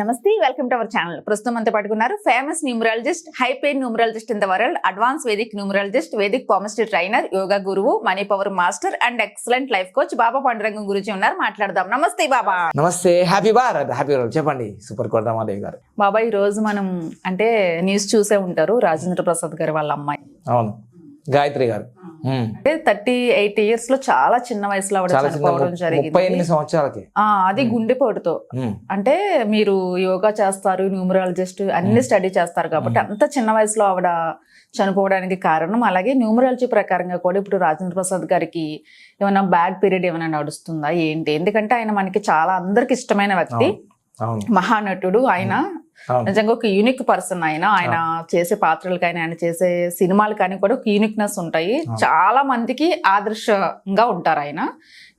నమస్తే welcome to our channel. ప్రస్తుతం అంతా పట్టుకున్నారు famous numerologist high pain numerologist in the world advance Vedic numerologist Vedic palmistry trainer yoga గురువు money power master and excellent life coach Baba Pandurangam గురించి ఉన్నారు. మాట్లాడదాం. నమస్తే బాబా. నమస్తే హ్యాపీ భారత్. హ్యాపీ రోజు చెప్పండి సూపర్ కోటరామాదేవి గారు. బాబా ఈ రోజు మనం అంటే న్యూస్ చూసే ఉంటారు రాజేంద్ర ప్రసాద్ గారు వాళ్ళ అమ్మాయి. అవును గాయత్రి గారు. థర్టీ ఎయిట్ ఇయర్స్లో చాలా చిన్న వయసులో ఆవిడ చనిపోవడం జరిగింది. సంవత్సరాలకి. ఆ, అది గుండెపోటుతో. అంటే మీరు యోగా చేస్తారు న్యూమరాలజిస్ట్ అన్ని స్టడీ చేస్తారు కాబట్టి అంత చిన్న వయసులో ఆవిడ చనిపోవడానికి కారణం. అలాగే న్యూమరాలజీ ప్రకారంగా కూడా ఇప్పుడు రాజేంద్ర ప్రసాద్ గారికి ఏమైనా బ్యాడ్ పీరియడ్ ఏమైనా నడుస్తుందా ఏంటి? ఎందుకంటే ఆయన మనకి చాలా అందరికి ఇష్టమైన వ్యక్తి. మహానటుడు ఆయన. నిజంగా ఒక యూనిక్ పర్సన్ ఆయన. ఆయన చేసే పాత్రలు కానీ ఆయన చేసే సినిమాలు కానీ కూడా ఒక యూనిక్నెస్ ఉంటాయి. చాలా మందికి ఆదర్శంగా ఉంటారు ఆయన.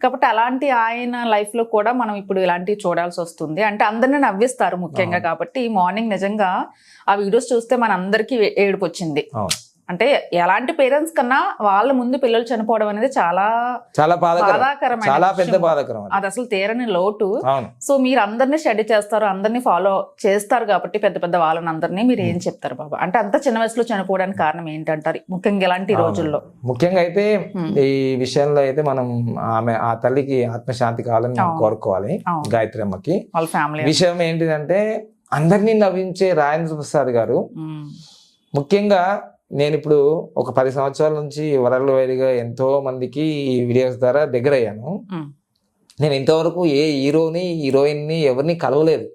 కాబట్టి అలాంటి ఆయన లైఫ్లో కూడా మనం ఇప్పుడు ఇలాంటివి చూడాల్సి వస్తుంది. అంటే అందరిని నవ్విస్తారు ముఖ్యంగా కాబట్టి మార్నింగ్ నిజంగా ఆ వీడియోస్ చూస్తే మన అందరికి ఏడుపు వచ్చింది. అంటే ఎలాంటి పేరెంట్స్ కన్నా వాళ్ళ ముందు పిల్లలు చనిపోవడం అనేది చాలా చాలా బాధాకరం. బాధాకరమైన చాలా పెద్ద. బాధాకరం అది. అసలు తీరని లోటు. సో మీరు అందరినీ స్టడీ చేస్తారు అందరినీ ఫాలో చేస్తారు కాబట్టి పెద్ద పెద్ద వాళ్ళని అందరినీ మీరు ఏం చెప్తారు బాబా? అంటే అంత చిన్న వయసులో చనిపోవడానికి కారణం ఏంటంటారు? ముఖ్యంగా ఇలాంటి రోజుల్లో. ముఖ్యంగా అయితే. ఈ విషయంలో అయితే మనం ఆమె ఆ తల్లికి ఆత్మశాంతి కావాలని. కోరుకోవాలి. గాయత్రి అమ్మకి వాళ్ళ ఫ్యామిలీ విషయం ఏంటిదంటే అందరినీ నవ్వించే రాజేంద్ర ప్రసాద్ గారు ముఖ్యంగా నేను ఇప్పుడు ఒక పది సంవత్సరాల నుంచి వరల్డ్ వైడ్గా ఎంతో మందికి ఈ వీడియోస్ ద్వారా దగ్గర అయ్యాను నేను ఇంతవరకు ఏ హీరోని హీరోయిన్ని ఎవరిని కలవలేదు.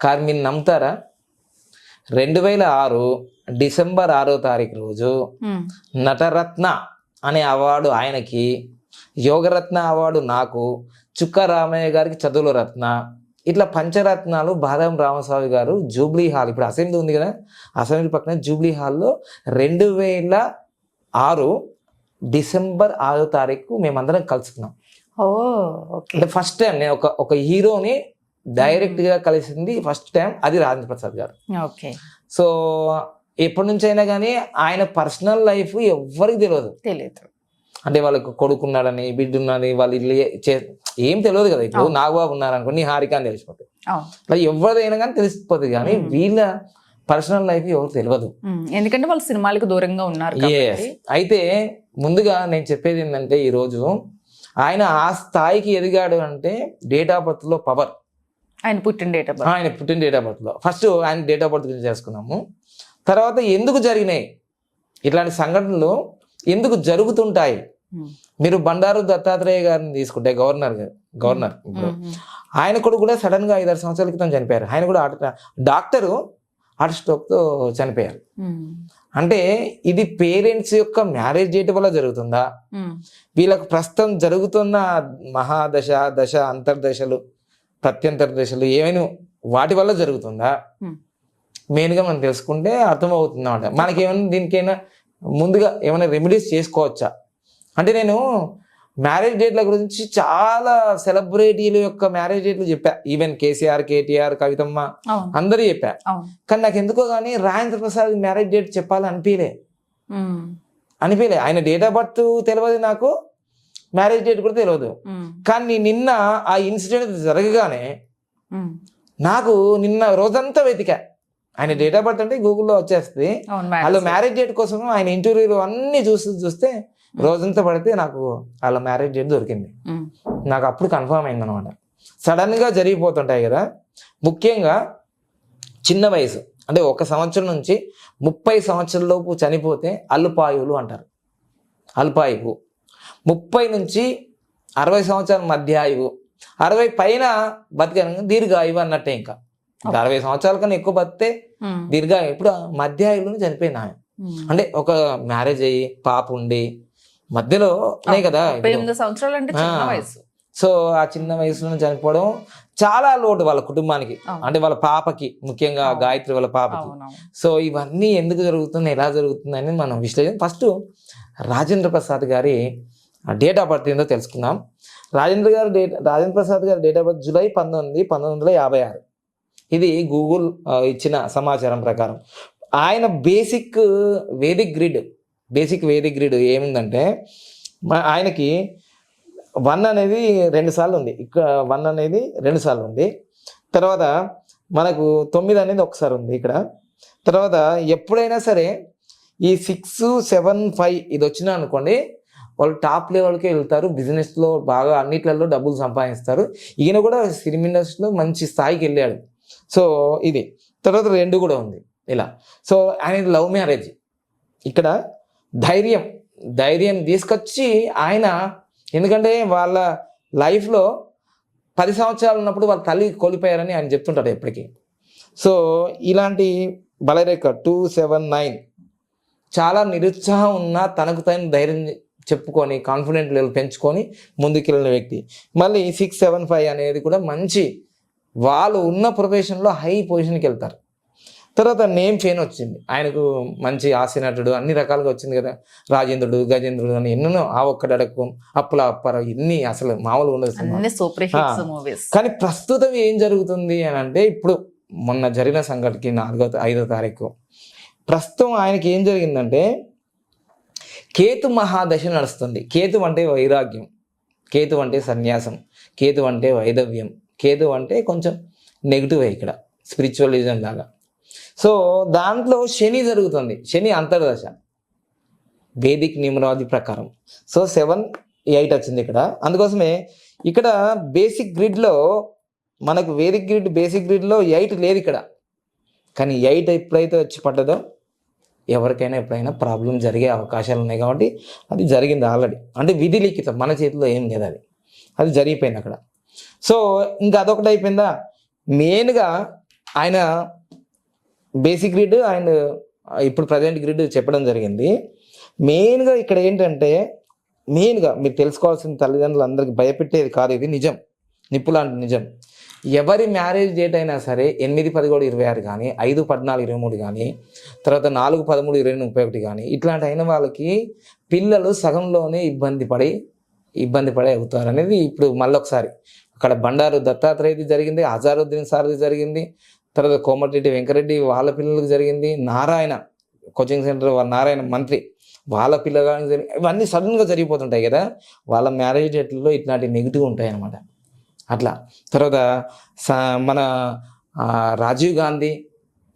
కానీ మీరు నమ్ముతారా? రెండు వేల ఆరు డిసెంబర్ ఆరో తారీఖు రోజు నటరత్న అనే అవార్డు ఆయనకి యోగరత్న అవార్డు నాకు చుక్క రామయ్య గారికి చదువుల రత్న ఇట్లా పంచరత్నాలు బాదం రామస్వామి గారు జూబ్లీ హాల్ ఇప్పుడు అసెంబ్లీ ఉంది కదా అసెంబ్లీ పక్కన జూబ్లీ హాల్లో రెండు వేల ఆరు డిసెంబర్ ఆరో తారీఖు మేమందరం కలుసుకున్నాం. అంటే ఫస్ట్ టైం నేను ఒక ఒక హీరోని డైరెక్ట్గా కలిసింది ఫస్ట్ టైం అది రాజేంద్ర ప్రసాద్ గారు. ఓకే. సో ఎప్పటి నుంచి అయినా కానీ ఆయన పర్సనల్ లైఫ్ ఎవ్వరికి తెలియదు తెలియదు అంటే వాళ్ళకు కొడుకున్నాడని బిడ్డ ఉన్నది వాళ్ళు ఇల్లు చే- ఏం తెలియదు కదా. ఇప్పుడు. నాగబాబు ఉన్నారనుకోండి హారిక అని తెలిసిపోతుంది అలా ఎవరిదైనా కానీ తెలిసిపోతుంది కానీ. వీళ్ళ పర్సనల్ లైఫ్ ఎవరు తెలియదు ఎందుకంటే వాళ్ళు సినిమాలకు దూరంగా ఉన్నారు అయితే ముందుగా నేను చెప్పేది ఏంటంటే ఈరోజు ఆయన ఆ స్థాయికి ఎదిగాడు అంటే డేట్ ఆఫ్ బర్త్లో పవర్ ఆయన పుట్టిన డేట్ ఆఫ్ ఆయన పుట్టిన డేట్ ఆఫ్ బర్త్లో. ఫస్ట్ ఆయన డేట్ ఆఫ్ బర్త్ గురించి చేసుకున్నాము తర్వాత ఎందుకు జరిగినాయి? ఇట్లాంటి సంఘటనలు ఎందుకు జరుగుతుంటాయి? మీరు బండారు దత్తాత్రేయ గారిని తీసుకుంటే గవర్నర్ గవర్నర్ ఇప్పుడు ఆయన కూడా కూడా సడన్గా ఐదారు సంవత్సరాల క్రితం చనిపోయారు. ఆయన కూడా హార్ట్ డాక్టరు హార్ట్ స్ట్రోక్తో చనిపోయారు. అంటే ఇది పేరెంట్స్ యొక్క మ్యారేజ్ డేట్ వల్ల జరుగుతుందా? వీళ్ళకు ప్రస్తుతం జరుగుతున్న మహాదశ దశ అంతర్దశలు ప్రత్యంతర దశలు ఏమైనా వాటి వల్ల జరుగుతుందా. మెయిన్గా మనం తెలుసుకుంటే అర్థమవుతుంది అన్నమాట మనకేమైనా దీనికైనా ముందుగా ఏమైనా రెమెడీస్ చేసుకోవచ్చా? అంటే నేను మ్యారేజ్ డేట్ల గురించి చాలా సెలబ్రిటీల యొక్క మ్యారేజ్ డేట్లు చెప్పా. ఈవెన్ కేసీఆర్ కేటీఆర్ కవితమ్మ అందరూ చెప్పా. కానీ నాకు ఎందుకో కానీ రాజేంద్ర ప్రసాద్ మ్యారేజ్ డేట్ చెప్పాలని అనిపించలే అనిపించలే ఆయన డేట్ ఆఫ్ బర్త్ తెలియదు నాకు. మ్యారేజ్ డేట్ కూడా తెలియదు కానీ నిన్న ఆ ఇన్సిడెంట్ జరగగానే. నాకు నిన్న రోజంతా వెతికా. ఆయన డేట్ ఆఫ్ బర్త్ అంటే గూగుల్లో వచ్చేస్తుంది. వాళ్ళ మ్యారేజ్ మ్యారేజ్ డేట్. కోసం ఆయన ఇంటర్వ్యూలు అన్ని చూసి చూస్తే రోజంతా పడితే నాకు వాళ్ళ మ్యారేజ్ డేట్ దొరికింది. నాకు అప్పుడు కన్ఫర్మ్ అయింది అనమాట సడన్గా జరిగిపోతుంటాయి కదా ముఖ్యంగా చిన్న వయసు అంటే ఒక సంవత్సరం నుంచి ముప్పై సంవత్సరాల లోపు చనిపోతే అల్పాయువులు అంటారు. అల్పాయువు ముప్పై నుంచి అరవై సంవత్సరాల మధ్య ఆయువు అరవై పైన బతిక దీర్ఘాయువు అన్నట్టే ఇంకా. అరవై సంవత్సరాల కన్నా ఎక్కువ బతితే దీర్ఘాయువు ఇప్పుడు మధ్య ఆయువులోనే చనిపోయింది ఆమె. ఉమ్. అంటే ఒక మ్యారేజ్ అయ్యి పాప ఉండి మధ్యలో ఉన్నాయి కదా. ఎనిమిది సంవత్సరాలు అంటే చిన్న. వయసు సో ఆ చిన్న వయసులో చనిపోవడం చాలా లోటు వాళ్ళ కుటుంబానికి. అంటే వాళ్ళ పాపకి ముఖ్యంగా. గాయత్రి వాళ్ళ పాపకి సో ఇవన్నీ ఎందుకు జరుగుతుంది ఎలా జరుగుతుంది అని మనం విశ్లేషణ ఫస్ట్ రాజేంద్ర ప్రసాద్ గారి డేట్ ఆఫ్ బర్త్ ఏందో తెలుసుకుందాం రాజేంద్ర గారు డేట్ రాజేంద్ర ప్రసాద్ గారి డేట్ ఆఫ్ బర్త్ జూలై పంతొమ్మిది పంతొమ్మిది వందల యాభై ఆరు ఇది గూగుల్ ఇచ్చిన సమాచారం ప్రకారం ఆయన basic Vedic grid basic Vedic grid ఏముందంటే ఆయనకి వన్ అనేది రెండు సార్లు ఉంది. ఇక్కడ వన్ అనేది రెండు సార్లు ఉంది. తర్వాత మనకు తొమ్మిది అనేది ఒకసారి ఉంది ఇక్కడ. తర్వాత ఎప్పుడైనా సరే ఈ సిక్స్ సెవెన్ ఫైవ్ ఇది వచ్చినా అనుకోండి వాళ్ళు టాప్ లెవెల్కే వెళ్తారు. బిజినెస్లో బాగా అన్నిట్లలో డబ్బులు సంపాదిస్తారు. ఈయన కూడా ఫిల్మ్ ఇండస్ట్రీలో మంచి స్థాయికి వెళ్ళాడు. సో ఇది. తర్వాత రెండు కూడా ఉంది. ఇలా. సో ఆయన లవ్ మ్యారేజ్. ఇక్కడ ధైర్యం ధైర్యం తీసుకొచ్చి ఆయన ఎందుకంటే వాళ్ళ లైఫ్లో పది సంవత్సరాలు ఉన్నప్పుడు వాళ్ళ తల్లి కోల్పోయారని ఆయన చెప్తుంటాడు ఎప్పటికీ. సో ఇలాంటి బలరేఖ టూ సెవెన్ నైన్ చాలా నిరుత్సాహం ఉన్నా తనకు తను ధైర్యం చెప్పుకొని కాన్ఫిడెంట్ లెవెల్ పెంచుకొని ముందుకెళ్ళిన వ్యక్తి. మళ్ళీ సిక్స్ సెవెన్ ఫైవ్ అనేది కూడా మంచి వాళ్ళు ఉన్న ప్రొఫెషన్లో హై పొజిషన్కి వెళ్తారు. తర్వాత నేమ్ ఫేన్ వచ్చింది. ఆయనకు మంచి ఆశనటుడు అన్ని రకాలుగా వచ్చింది కదా. రాజేంద్రుడు గజేంద్రుడు అని ఎన్నెన్నో ఆ ఒక్కడు అడక్కు అప్పుల అప్పారావు ఇన్ని అసలు మామూలు ఉండదు కానీ ప్రస్తుతం ఏం జరుగుతుంది అని అంటే ఇప్పుడు మొన్న జరిగిన సంఘటనకి నాలుగో ఐదో తారీఖు. ప్రస్తుతం ఆయనకి ఏం జరిగిందంటే కేతు మహాదశ నడుస్తుంది. కేతు అంటే వైరాగ్యం. కేతు అంటే సన్యాసం. కేతు అంటే వైదవ్యం. కేతు అంటే కొంచెం నెగిటివ్ ఇక్కడ. స్పిరిచువలిజం లాగా. సో దాంట్లో శని జరుగుతుంది. శని అంతర్దశ. వేదిక్ న్యూమరాలజీ ప్రకారం. సో సెవెన్ ఎయిట్ వచ్చింది ఇక్కడ. అందుకోసమే ఇక్కడ బేసిక్ గ్రిడ్లో మనకు వేదిక్ గ్రిడ్ బేసిక్ గ్రిడ్లో ఎయిట్ లేదు ఇక్కడ. కానీ ఎయిట్ ఎప్పుడైతే వచ్చి పడ్డదో ఎవరికైనా ఎప్పుడైనా ప్రాబ్లం జరిగే అవకాశాలు ఉన్నాయి కాబట్టి అది జరిగింది ఆల్రెడీ. అంటే విధి లిఖితం మన చేతిలో ఏం లేదు అది. అది జరిగిపోయింది అక్కడ. సో ఇంకా అదొకటి అయిపోయిందా? మెయిన్గా ఆయన బేసిక్ గ్రిడ్ అండ్ ఇప్పుడు ప్రజెంట్ గ్రిడ్ చెప్పడం జరిగింది. మెయిన్గా ఇక్కడ ఏంటంటే మెయిన్గా మీరు తెలుసుకోవాల్సిన తల్లిదండ్రులందరికీ భయపెట్టేది కాదు ఇది నిజం. నిప్పులాంటి నిజం. ఎవరి మ్యారేజ్ డేట్ అయినా సరే ఎనిమిది పదిహేడు ఇరవై ఆరు కానీ ఐదు పద్నాలుగు ఇరవై మూడు కానీ తర్వాత నాలుగు పదమూడు ఇరవై ముప్పై ఒకటి కానీ ఇట్లాంటి అయిన వాళ్ళకి పిల్లలు సగంలోనే ఇబ్బంది పడి ఇబ్బంది పడే అవుతారు అనేది ఇప్పుడు మళ్ళొకసారి. అక్కడ బండారు దత్తాత్రేయది జరిగింది అజారుద్దీన్ సార్ది జరిగింది తర్వాత కోమటిరెడ్డి వెంకరెడ్డి వాళ్ళ పిల్లలకు జరిగింది. నారాయణ కోచింగ్ సెంటర్ వాళ్ళ నారాయణ మంత్రి వాళ్ళ పిల్లగానికి జరిగి ఇవన్నీ సడన్గా జరిగిపోతుంటాయి కదా. వాళ్ళ మ్యారేజ్ డేట్లలో ఇట్లాంటి నెగిటివ్ ఉంటాయి అన్నమాట అట్లా. తర్వాత స- మన రాజీవ్ గాంధీ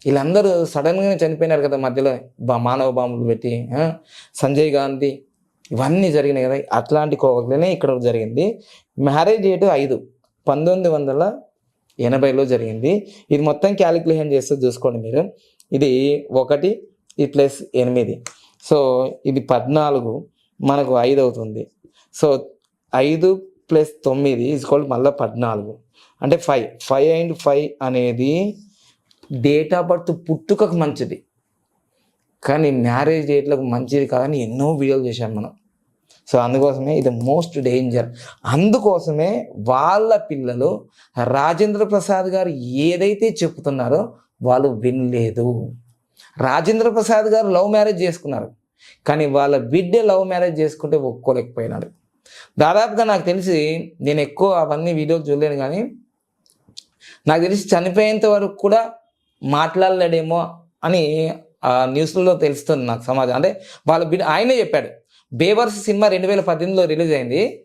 వీళ్ళందరూ సడన్గానే చనిపోయినారు కదా మధ్యలో. మానవ బాంబులు పెట్టి సంజయ్ గాంధీ ఇవన్నీ జరిగినాయి కదా. అట్లాంటి కోవట్లనే ఇక్కడ జరిగింది. మ్యారేజ్ డేట్ ఐదు. పంతొమ్మిది వందల ఎనభైలో జరిగింది. ఇది మొత్తం క్యాలిక్యులేషన్ చేస్తే చూసుకోండి మీరు. ఇది ఒకటి ఈ ప్లస్ ఎనిమిది. సో ఇది పద్నాలుగు మనకు ఐదు అవుతుంది. సో ఐదు ప్లస్ తొమ్మిది ఇసుకోవాలి మళ్ళీ పద్నాలుగు. అంటే ఫైవ్. ఫైవ్ అండ్ ఫైవ్ అనేది డేట్ ఆఫ్ బర్త్ పుట్టుకకు మంచిది. కానీ మ్యారేజ్ డేట్లకు మంచిది కాదని ఎన్నో వీడియోలు చేశాం మనం. సో అందుకోసమే ఇది మోస్ట్ డేంజర్. అందుకోసమే వాళ్ళ పిల్లలు రాజేంద్ర ప్రసాద్ గారు ఏదైతే చెప్తున్నారో వాళ్ళు వినలేదు. రాజేంద్ర ప్రసాద్ గారు లవ్ మ్యారేజ్ చేసుకున్నారు. కానీ వాళ్ళ బిడ్డ లవ్ మ్యారేజ్ చేసుకుంటే ఒప్పుకోలేకపోయినాడు. దాదాపుగా నాకు తెలిసి నేను ఎక్కువ అవన్నీ వీడియోలు చూడలేను కానీ నాకు తెలిసి చనిపోయేంత వరకు కూడా మాట్లాడలేడేమో అని ఆ న్యూస్లలో తెలుస్తుంది నాకు సమాజం. అంటే వాళ్ళ బిడ్డ ఆయనే చెప్పాడు. బేవర్స్ సినిమా రెండు వేల పద్దెనిమిదిలో రిలీజ్ అయింది.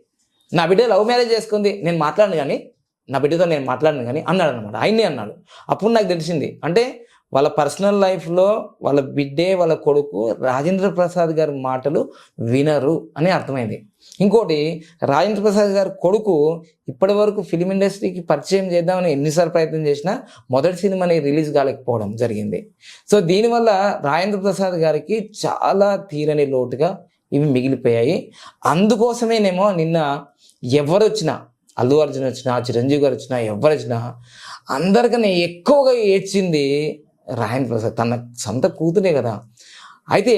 నా బిడ్డ లవ్ మ్యారేజ్ చేసుకుంది. నేను మాట్లాడను కానీ నా బిడ్డతో నేను మాట్లాడను కానీ అన్నాడు అనమాట ఆయనే అన్నాడు. అప్పుడు నాకు తెలిసింది. అంటే వాళ్ళ పర్సనల్ లైఫ్లో వాళ్ళ బిడ్డే వాళ్ళ కొడుకు రాజేంద్ర ప్రసాద్ గారి మాటలు వినరు అని అర్థమైంది. ఇంకోటి రాజేంద్ర ప్రసాద్ గారి కొడుకు ఇప్పటి వరకు ఫిలిం ఇండస్ట్రీకి పరిచయం చేద్దామని ఎన్నిసార్లు ప్రయత్నం చేసినా మొదటి సినిమాని రిలీజ్ కాలేకపోవడం జరిగింది. సో దీనివల్ల రాజేంద్ర ప్రసాద్ గారికి చాలా తీరని లోటుగా ఇవి మిగిలిపోయాయి. అందుకోసమేనేమో నిన్న ఎవరు వచ్చినా అల్లు అర్జున్ వచ్చినా చిరంజీవి గారు వచ్చినా ఎవరు వచ్చినా అందరికన్నా ఎక్కువగా ఏడ్చింది రాయన్ ప్రసాద్. తన సొంత కూతురే కదా. అయితే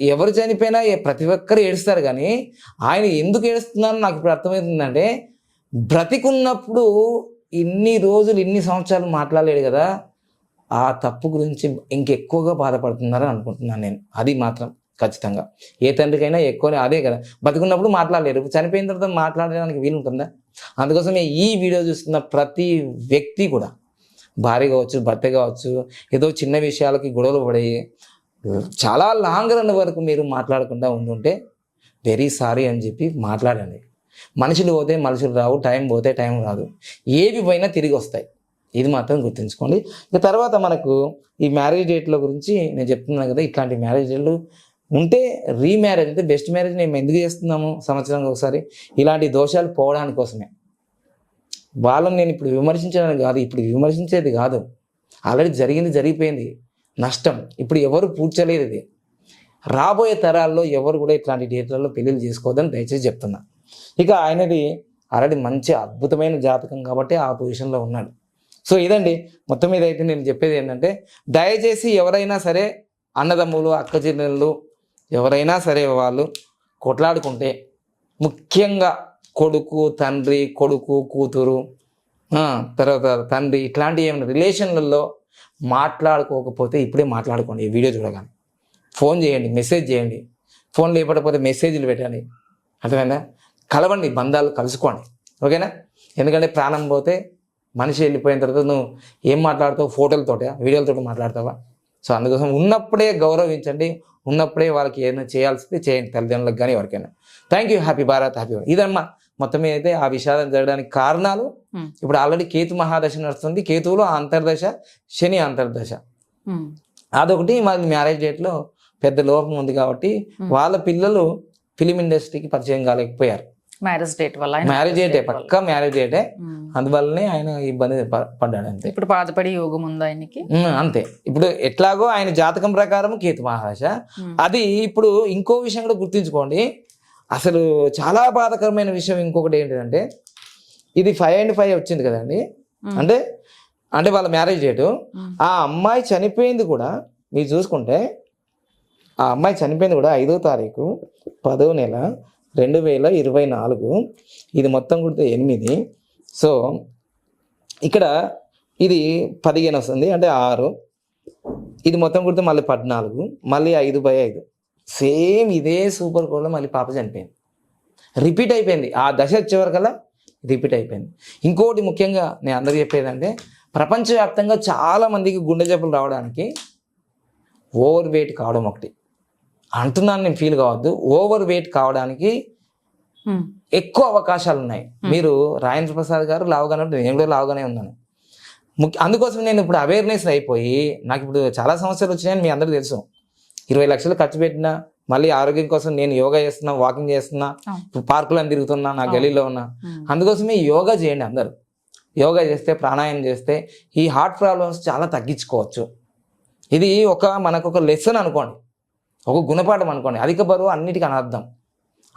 ఎవరు చనిపోయినా ప్రతి ఒక్కరు ఏడుస్తారు కానీ ఆయన ఎందుకు ఏడుస్తున్నారో నాకు ఇప్పుడు అర్థమవుతుందంటే బ్రతికున్నప్పుడు ఇన్ని రోజులు ఇన్ని సంవత్సరాలు మాట్లాడలేడు కదా. ఆ తప్పు గురించి ఇంకెక్కువగా బాధపడుతున్నారని అనుకుంటున్నాను నేను. అది మాత్రం. ఖచ్చితంగా. ఏ తండ్రికైనా ఎక్కువనే అదే కదా. బతుకున్నప్పుడు మాట్లాడలేరు. చనిపోయిన తర్వాత మాట్లాడడానికి వీలు ఉంటుందా అందుకోసం ఈ వీడియో చూస్తున్న ప్రతి వ్యక్తి కూడా భార్య కావచ్చు భర్త కావచ్చు ఏదో చిన్న విషయాలకి గొడవలు పడి చాలా లాంగ్ రన్ వరకు మీరు మాట్లాడకుండా ఉండుంటే వెరీ సారీ అని చెప్పి మాట్లాడండి. మనుషులు పోతే మనుషులు రావు టైం పోతే టైం రాదు. ఏవి పోయినా తిరిగి వస్తాయి. ఇది మాత్రం గుర్తుంచుకోండి. ఇక తర్వాత మనకు ఈ మ్యారేజ్ డేట్ల గురించి నేను చెప్తున్నాను కదా ఇట్లాంటి మ్యారేజ్ డేట్లు ఉంటే రీమ్యారేజ్ అంటే బెస్ట్ మ్యారేజ్ మేము ఎందుకు చేస్తున్నాము సంవత్సరానికి ఒకసారి? ఇలాంటి దోషాలు పోవడానికి కోసమే. వాళ్ళని నేను ఇప్పుడు విమర్శించడానికి కాదు ఇప్పుడు విమర్శించేది కాదు. ఆల్రెడీ జరిగింది జరిగిపోయింది. నష్టం. ఇప్పుడు ఎవరు పూడ్చలేదు ఇది. రాబోయే తరాల్లో ఎవరు కూడా ఇట్లాంటి డేట్లలో పెళ్ళిళ్ళు చేసుకోవద్దని దయచేసి చెప్తున్నా. ఇక ఆయనది ఆల్రెడీ మంచి అద్భుతమైన జాతకం కాబట్టి ఆ పొజిషన్లో ఉన్నాడు. సో ఇదండి. మొత్తం మీద అయితే నేను చెప్పేది ఏంటంటే దయచేసి ఎవరైనా సరే అన్నదమ్ములు అక్క చెల్లెళ్ళు ఎవరైనా సరే వాళ్ళు కొట్లాడుకుంటే ముఖ్యంగా కొడుకు తండ్రి కొడుకు కూతురు తర్వాత తండ్రి ఇట్లాంటి ఏమైనా రిలేషన్లలో మాట్లాడుకోకపోతే ఇప్పుడే మాట్లాడుకోండి ఈ వీడియో చూడగానే. ఫోన్ చేయండి మెసేజ్ చేయండి. ఫోన్ లేపకపోతే మెసేజ్లు పెట్టండి. అర్థమైందా? కలవండి బంధాలు కలుసుకోండి. ఓకేనా? ఎందుకంటే ప్రాణం పోతే మనిషి వెళ్ళిపోయిన తర్వాత నువ్వు ఏం మాట్లాడతావు? ఫోటోలతోట వీడియోలతో మాట్లాడతావా? సో అందుకోసం ఉన్నప్పుడే గౌరవించండి. ఉన్నప్పుడే వాళ్ళకి ఏదైనా చేయాల్సింది చేయండి తల్లిదండ్రులకు కానీ ఎవరికైనా. Thank you happy Bharat happy ఇదమ్మా మొత్తం మీద అయితే ఆ విషాదం జరగడానికి కారణాలు. Hmm. ఇప్పుడు ఆల్రెడీ కేతు మహాదశ నడుస్తుంది. కేతువులో అంతర్దశ శని అంతర్దశ. ఉమ్, అదొకటి మాది మ్యారేజ్ డేట్లో పెద్ద లోపం ఉంది కాబట్టి Hmm. వాళ్ళ పిల్లలు ఫిలిం ఇండస్ట్రీకి పరిచయం కాలేకపోయారు. మ్యారేజ్ డేట్ వల్ల మ్యారేజ్ డేటే. పక్కా మ్యారేజ్ డేటే. అందువల్లనే ఆయన ఇబ్బంది పడ్డాడు అంతే. ఇప్పుడు బాధపడి యోగం ఉంది ఆయనకి? అంతే. ఇప్పుడు ఎట్లాగో ఆయన జాతకం ప్రకారం కేతు ఉమ్, అది ఇప్పుడు ఇంకో విషయం కూడా గుర్తుంచుకోండి. అసలు చాలా బాధాకరమైన విషయం ఇంకొకటి ఏంటిదంటే ఇది ఫైవ్ అండ్ ఫైవ్ వచ్చింది కదండి. అంటే అంటే వాళ్ళ మ్యారేజ్ డేటు ఆ అమ్మాయి చనిపోయింది కూడా మీరు చూసుకుంటే ఆ అమ్మాయి చనిపోయింది కూడా ఐదో తారీఖు పదో నెల రెండు వేల ఇరవై నాలుగు. ఇది మొత్తం కుడితే ఎనిమిది. సో ఇక్కడ ఇది పదిహేను వస్తుంది అంటే ఆరు. ఇది మొత్తం కుడితే మళ్ళీ పద్నాలుగు మళ్ళీ ఐదు బై ఐదు. సేమ్ ఇదే సూపర్ కోడ్లో మళ్ళీ పాప చనిపోయింది. రిపీట్ అయిపోయింది. ఆ దశ వచ్చేవరకల్లా రిపీట్ అయిపోయింది. ఇంకోటి ముఖ్యంగా నేను అందరికి చెప్పేదంటే ప్రపంచవ్యాప్తంగా చాలా మందికి గుండె జబ్బులు రావడానికి ఓవర్ వెయిట్ కావడం ఒకటి. అంటున్నాను నేను ఫీల్ కావద్దు. ఓవర్ వెయిట్ కావడానికి ఉమ్, ఎక్కువ అవకాశాలు ఉన్నాయి. మీరు రాజేంద్ర ప్రసాద్ గారు లావుగానే నేను కూడా లావుగానే ఉన్నాను. ముఖ్య అందుకోసం నేను ఇప్పుడు అవేర్నెస్ అయిపోయి నాకు ఇప్పుడు చాలా సమస్యలు వచ్చినాయని మీ అందరికీ తెలుసు. ఇరవై లక్షలు ఖర్చు పెట్టినా మళ్ళీ ఆరోగ్యం కోసం నేను యోగా చేస్తున్నా వాకింగ్ చేస్తున్నా. ఇప్పుడు పార్కులను తిరుగుతున్నా నా గలీలో ఉన్నా. ఉమ్, అందుకోసమే యోగా చేయండి అందరూ. యోగా చేస్తే ప్రాణాయామం చేస్తే ఈ హార్ట్ ప్రాబ్లమ్స్ చాలా తగ్గించుకోవచ్చు. ఇది ఒక మనకు ఒక లెసన్ అనుకోండి. ఒక గుణపాఠం అనుకోండి. అధిక బరువు అన్నిటికీ అనర్థం.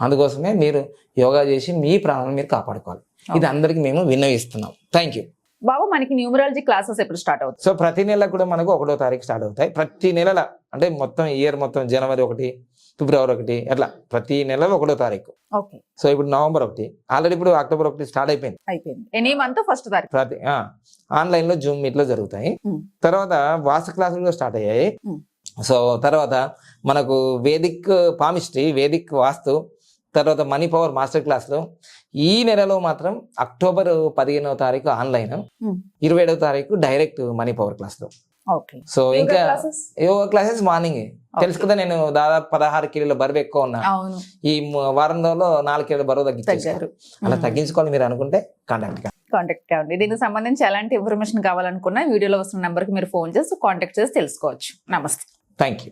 అందుకోసమే మీరు యోగా చేసి మీ ప్రాణాలను మీరు కాపాడుకోవాలి. ఇది అందరికీ మేము విన్నవిస్తున్నాం. థ్యాంక్ యూ బాబు మనకి న్యూమరాలజీ క్లాసెస్ ఎప్పుడు స్టార్ట్ అవుతుంది సో ప్రతి నెల కూడా మనకు ఒకటో తారీఖు స్టార్ట్ అవుతాయి. ప్రతి నెలల అంటే మొత్తం ఇయర్ మొత్తం జనవరి ఒకటి ఫిబ్రవరి ఒకటి అట్లా ప్రతి నెల ఒకటో తారీఖు. ఓకే. సో ఇప్పుడు నవంబర్ ఒకటి. ఆల్రెడీ ఇప్పుడు అక్టోబర్ ఒకటి స్టార్ట్ అయిపోయింది. అయిపోయింది. ఎనీ మంత్ ఫస్ట్ తారీఖు? ప్రతి ఆ, ఆన్లైన్లో జూమ్ మీట్లో జరుగుతాయి. తర్వాత వాస్తు క్లాసులు కూడా స్టార్ట్ అయ్యాయి. సో తర్వాత మనకు వేదిక్ పామిస్ట్రీ వేదిక్ వాస్తు తర్వాత మనీ పవర్ మాస్టర్ క్లాసులు. ఈ నెలలో మాత్రం అక్టోబర్ పదిహేనవ తారీఖు ఆన్లైన్ ఉమ్. ఇరవై ఏడవ తారీఖు డైరెక్ట్ మనీ పవర్ క్లాసులు. ఓకే. సో ఇంకా యోగా క్లాసెస్ మార్నింగ్. తెలుసు కదా నేను దాదాపు పదహారు కిలోల బరువు ఎక్కువ ఉన్నా. ఈ వారం రోజుల్లో నాలుగు కిలోల బరువు తగ్గించారు అలా తగ్గించుకోవాలి మీరు అనుకుంటే కాంటాక్ట్ కాంటాక్ట్ కావండి దీనికి సంబంధించి ఎలాంటి ఇన్ఫర్మేషన్ కావాలనుకున్నా వీడియోలో వస్తున్న నెంబర్కి మీరు ఫోన్ చేసి కాంటాక్ట్ చేసి తెలుసుకోవచ్చు. నమస్తే. Thank you